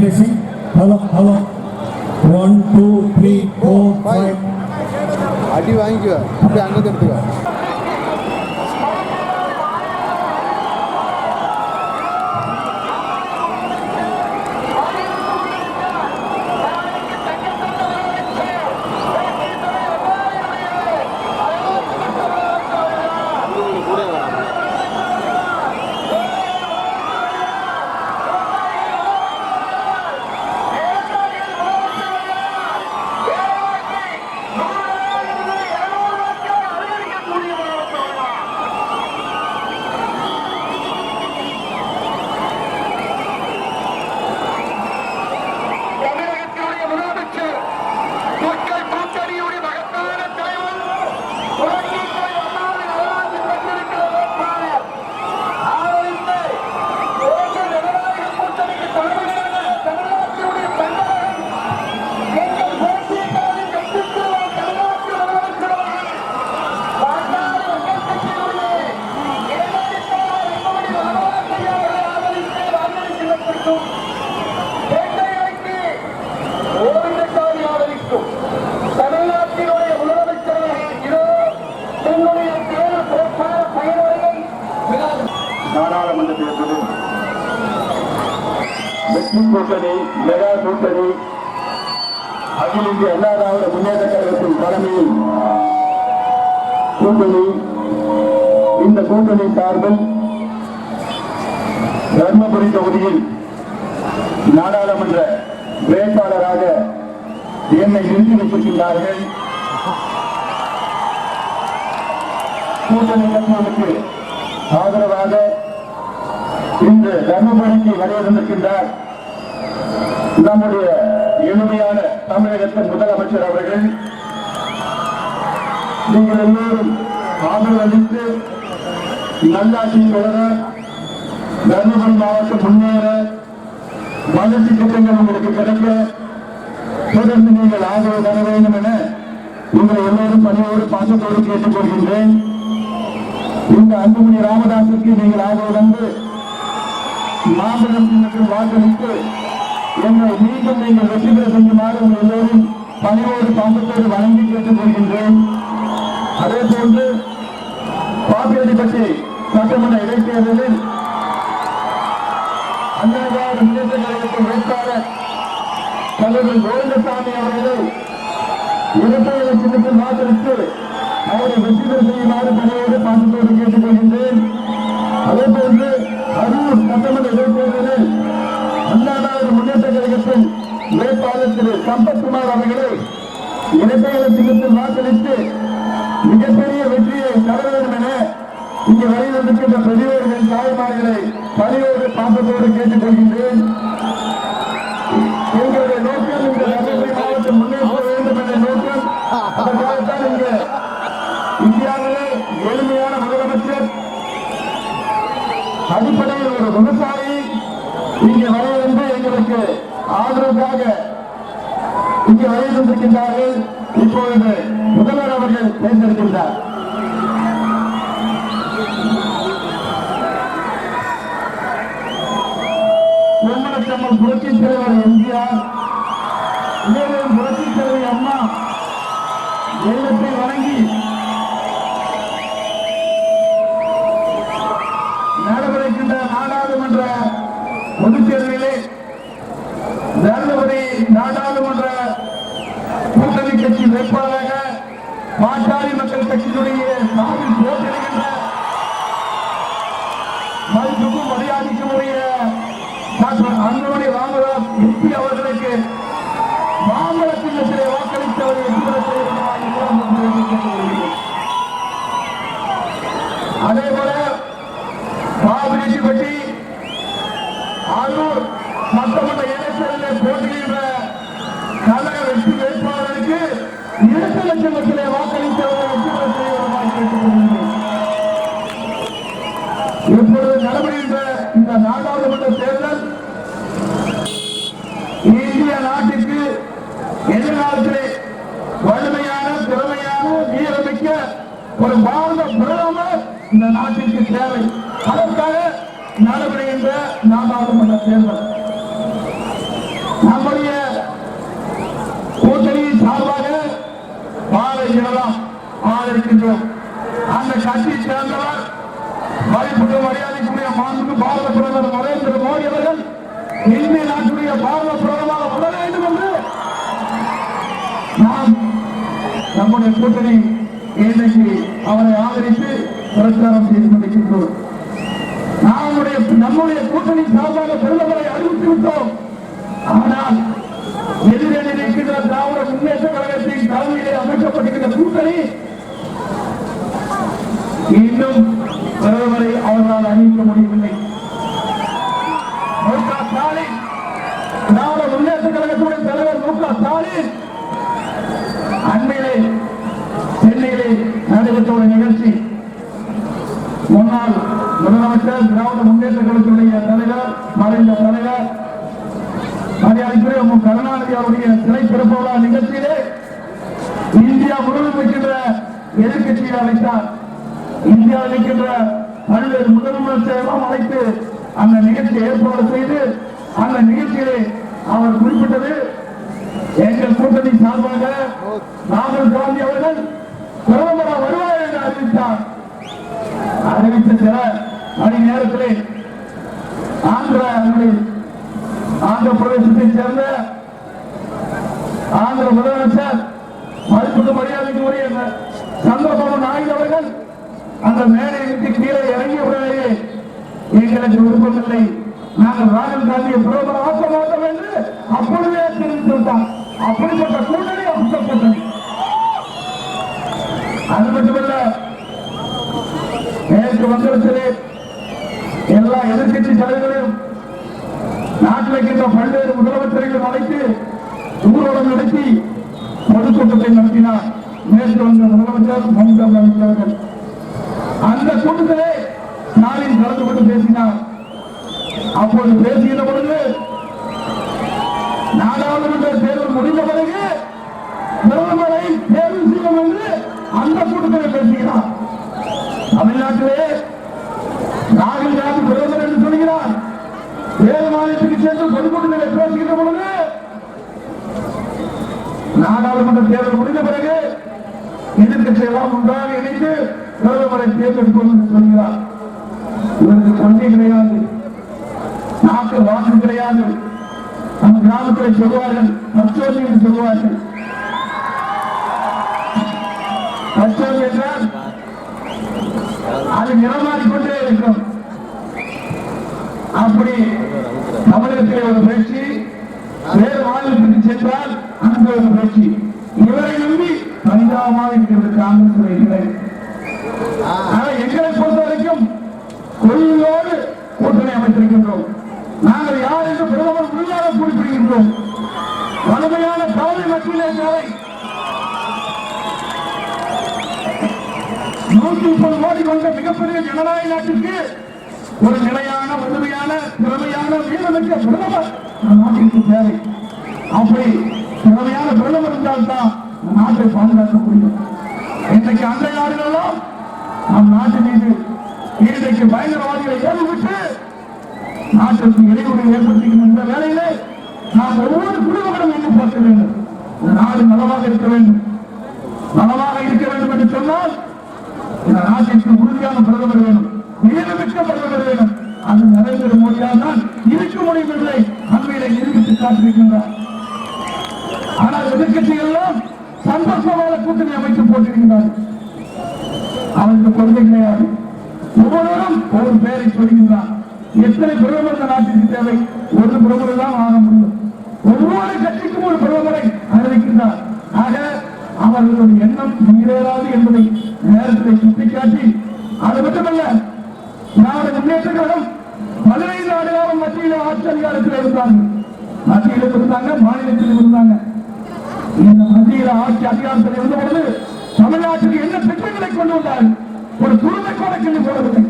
దయచేసి hello hello one two three four five అడి వాంగి అంగ తిరుగుతుంది மெகா அகில இந்திய அண்ணா திராவிட முன்னேற்ற கழகத்தின் தலைமையில் கூட்டணி. இந்த கூட்டணி சார்பில் தர்மபுரி தொகுதியில் நாடாளுமன்ற வேட்பாளராக என்னை நிறுத்தி வைத்திருக்கின்றார்கள். கூட்டணி கட்சிகளுக்கு ஆதரவாக இன்று தர்மபுரிக்கு வருவதற்கின்றார் நம்முடைய எளிமையான தமிழகத்தின் முதலமைச்சர் அவர்கள் நீங்கள் எல்லோரும் ஆதரவு அளித்து நல்லாட்சி தொடர தருமபுரி மாவட்டம் முன்னேற வளர்ச்சி திட்டங்கள் உங்களுக்கு கிடைக்க தொடர்ந்து நீங்கள் ஆதரவு தர வேண்டும் என உங்களை எல்லோரும் பணியோடு பாசத்தோடு கேட்டுக் கொள்கின்றேன். இந்த அன்புமணி ராமதாசுக்கு நீங்கள் ஆதரவு தந்து மாம்பழம் சின்னத்தில் வாக்களித்து என்னை மீண்டும் நீங்கள் வெற்றி பெற செய்யுமாறு உங்கள் எல்லோரும் பணியோடு பாசத்தோடு வழங்கி கேட்டுக் கொள்கின்றேன் அதே போன்று பாப்பிரெட்டிப்பட்டி சட்டமன்ற இடைத்தேர்தலில் அண்ணாதிராவிட முன்னேற்ற கழகத்தின் வேட்பாளர் தலைவர் கோவிந்தசாமி அவர்களை இருபது லட்சத்துக்கு வாக்களித்து அவரை வெற்றி பெற செய்யுமாறு பணியோடு பாசத்தோடு கேட்டுக் கொள்கின்றேன். அதே போன்று அரூர் சட்டமன்ற இடைத்தேர்தலில் அண்ணாதிராவிட முன்னேற்ற கழகத்தின் வேட்பாளர் திரு சம்பத்குமார் அவர்களை இரட்டையில சின்னத்தில் வாக்களித்து மிகப்பெரிய வெற்றியை தர வேண்டும் என இங்கு வந்திருக்கின்ற பெரியோர்கள் தாய்மார்களை பணியோடு பாசத்தோடு கேட்டுக் கொள்கின்றேன் இங்கே வருகை தந்திருக்கின்றார்கள் இப்பொழுது முதல்வர் அவர்கள் தேர்ந்தெடுக்கின்றார். வேட்பாளராக பாட்டாளி மக்கள் கட்சியினுடைய சார்பில் போட்டியிடுகின்ற மதிப்புக்கும் மரியாதைக்கும் டாக்டர் அன்புமணி ராமதாஸ் எம்பி அவர்களுக்கு மாம்பழ சின்னத்திலே வாக்களித்தவரை அதே போல பாபுரெட்டிப்பட்டி அரூர் சட்டமன்ற இடைத்தேர்தலில் போட்டியிடுகின்ற கழக வெற்றி வேட்பாளருக்கு இரண்டு லட்சம் இப்பொழுது நடைபெறுகின்ற இந்த நாடாளுமன்ற தேர்தல் இந்திய நாட்டிற்கு எதிர்காலத்திலே வலிமையான திறமையான வீரமிக்க ஒரு பாரத பிரதமர் இந்த நாட்டிற்கு தேவை. அதற்காக நடைபெறுகின்ற நாடாளுமன்ற தேர்தல் நம்முடைய கூட்டணியின் சார்பாக பாரதிய ஜனதா ஆதரிக்கின்றோம் அந்த கட்சியை சேர்ந்தவர் மதிப்புக்கு மரியாதைக்குரிய மாண்புக்கு பாரத பிரதமர் நரேந்திர மோடி அவர்கள் இந்திய நாட்டுடைய பாரத பிரதமராக வர வேண்டும் என்று நாம் நம்முடைய கூட்டணி இன்றைக்கு அவரை ஆதரித்து பிரச்சாரம் செய்து கொண்டிருக்கின்றோம். நம்முடைய நம்முடைய கூட்டணி சார்பாக பிரதமரை அறிவித்து விட்டோம். ஆனால் எதிரணி இருக்கின்ற திராவிட முன்னேற்ற கழகத்தின் தலைமையிலே அமைக்கப்பட்டிருக்கிற கூட்டணி இன்னும் பிரதமரை அவர்களால் அறிவிக்க முடியவில்லை. ஸ்டாலின் திராவிட முன்னேற்ற கழகத்துடைய தலைவர் மு க ஸ்டாலின். அண்மையிலே சென்னையிலே நடைபெற்ற ஒரு நிகழ்ச்சி. முன்னாள் முதலமைச்சர் திராவிட முன்னேற்ற கழகத்துடைய தலைவர் மறைந்த தலைவர் மரியாதைக்குரிய மு. கருணாநிதி அவருடைய சிலை திறப்பு விழா நிகழ்ச்சியிலே இந்தியா முழுவதும் இருக்கின்ற எதிர்கட்சியை அழைத்தார். இந்தியாவில் இருக்கின்ற பல்வேறு முதலமைச்சர் எல்லாம் அழைத்து அந்த நிகழ்ச்சியை ஏற்பாடு செய்து அந்த நிகழ்ச்சியிலே அவர் குறிப்பிட்டது எங்கள் கூட்டணி சார்பாக ராகுல் காந்தி அவர்கள் பிரதமராக வருவார் என்று அறிவித்தார். அறிவித்த சில மணி நேரத்திலே ஆந்திர ஆந்திர பிரதேசத்தை சேர்ந்த ஆந்திர முதலமைச்சர் மதிப்புக்கு மரியாதைக்கு உரிய சந்திரபாபு நாயுடு அவர்கள் அந்த மேடை விட்டு கீழே இறங்கிய உடனேயே எங்களுக்கு விருப்பமில்லை. நாங்கள் ராகுல் காந்தியை பிரதமர் ஆக்க மாட்டோம் என்று அப்பொழுதே தெரிவித்து விட்டார் அப்படிப்பட்ட கூட்டணி அமைக்கப்பட்டது. அது மட்டுமல்ல நேற்று வங்கத்திலே எல்லா எதிர்கட்சி தலைவர்களையும் நாட்டில் இருக்கின்ற பல்வேறு முதலமைச்சர்களையும் அழைத்து ஊர்வலம் நடத்தி பொதுக்கூட்டத்தை நடத்தினார் நேற்று வந்த முதலமைச்சர் மம்தா பானர்ஜி அவர்கள் அந்த கூட்டத்திலே ஸ்டாலின் கலந்து கொண்டு பேசினார். அப்போது பேசுகிற பொழுது நாடாளுமன்ற தேர்தல் முடிந்த பிறகு பிரதமரை தேர்வு செய்யும் என்று அந்த கூட்டத்தில் பேசுகிறார் தமிழ்நாட்டிலே ராகுல் காந்தி பிரதமர் என்று சொல்கிறார். வேறு மாநிலத்துக்கு சென்று பொதுக்கூட்டத்தில் பேசுகின்ற பொழுது நாடாளுமன்ற தேர்தல் முடிந்த பிறகு எதிர்கட்சி எல்லாம் ஒன்றாக இணைந்து பிரதமரை தேர்ந்தெடுப்போம் சொல்கிறார். இவருக்கு கொள்கை கிடையாது நாட்டு வாக்கு கிடையாது. நம்ம கிராமத்தில் சொல்வார்கள் பச்சோதி என்று சொல்வார்கள். பச்சோதி என்றால் அது நிறமாறிக்கொண்டே இருக்கும். அப்படி தமிழகத்திலே ஒரு பேச்சு வேறு மாநிலத்திற்கு சென்றால் அங்க ஒரு பேச்சு இவரை நம்பி பரிதாபமாக இருக்கிறது காங்கிரஸ் இல்லை வைத்திருக்கின்றோம் நாங்கள் யார் என்று பிரதமர் உறுதியாக குறிப்பிடுகின்றோம்? வலிமையான தலைமை மத்தியிலே தேவை. நூற்றி முப்பது கோடி கொண்ட மிகப்பெரிய ஜனநாயக நாட்டிற்கு ஒரு நிலையான வலிமையான திறமையான வீரமிக்க பிரதமர் நாட்டிற்கு தேவை. அப்படி திறமையான பிரதமர் இருந்தால்தான் நாட்டை பாதுகாக்க முடியும். இன்றைக்கு அண்டை நாடுகளெல்லாம் நம் நாட்டு மீது இன்றைக்கு பயங்கரவாதிகளை ஏறிவிட்டு நாட்டிற்கு இடையூறு ஏற்படுத்துகின்ற இந்த வேலையிலே நாம் ஒவ்வொரு குடும்பங்களும் எண்ணி பார்க்க வேண்டும். இந்த நாடு நலமாக இருக்க வேண்டும். நலமாக இருக்க வேண்டும் என்று சொன்னால் இந்த நாட்டிற்கு உறுதியான பிரதமர் வேணும். வீரமிக்க பிரதமர் வேணும். அது நரேந்திர மோடியால் தான் இருக்க முடியும் என்பதை அண்மையில நிரூபித்து காட்டிருக்கின்றார் ஆனால் எதிர்கட்சிகள் சந்தோஷமான கூட்டணி அமைத்து போட்டிருக்கிறார்கள் அவருக்கு கொள்கை கிடையாது. ஒவ்வொருவரும் ஒரு பெயரை சொல்கின்றார். எத்தனை பிரதமர் இந்த நாட்டிற்கு தேவை? ஒரு பிரதமர் தான் ஆக முடியும். ஒவ்வொரு கட்சிக்கும் ஒரு பிரதமரை அறிவிக்கின்றார். ஆக அவர்களுடைய எண்ணம் நிறைவேறாது என்பதை நேரத்தை சுட்டிக்காட்டி அது மட்டுமல்ல நாடு முன்னேற்ற கழகம் பதினைந்து ஆண்டுகளாக மத்தியில் ஆட்சி அதிகாரத்தில் இருந்தாங்க. மத்தியில் இருந்தாங்க மாநிலத்தில் இருந்தாங்க. இந்த மத்தியில் ஆட்சி அதிகாரத்தில் இருந்த பொழுது தமிழ்நாட்டுக்கு என்ன திட்டங்களை கொண்டு வந்தார்கள்? ஒரு குருதை கூட கிள்ளி போடவில்லை.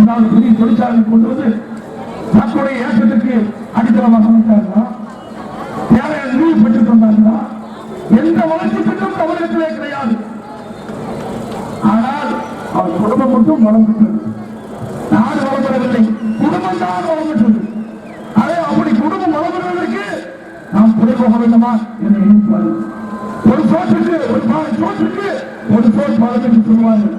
ஏதாவது புதிய தொழிற்சாலை கொண்டு வந்து தங்களுடைய ஏற்றத்திற்கு அடித்தளமாக அமைத்தார்களா தேவையான நிதி பெற்றுக் கொண்டார்களா? எந்த வளர்ச்சி திட்டம் தமிழகத்திலே கிடையாது. ஆனால் அவர் குடும்பம் மட்டும் வளம் பெற்றது. நாடு வளம்பெறவில்லை குடும்பம் தான் வளம் பெற்றது. அதே அப்படி குடும்பம் வளம் பெறுவதற்கு நாம் துணை போக வேண்டுமா என்று நினைப்பார்கள் ஒரு சோற்றுக்கு ஒரு பால சோற்றுக்கு ஒரு சோறு பழம் என்று சொல்வார்கள்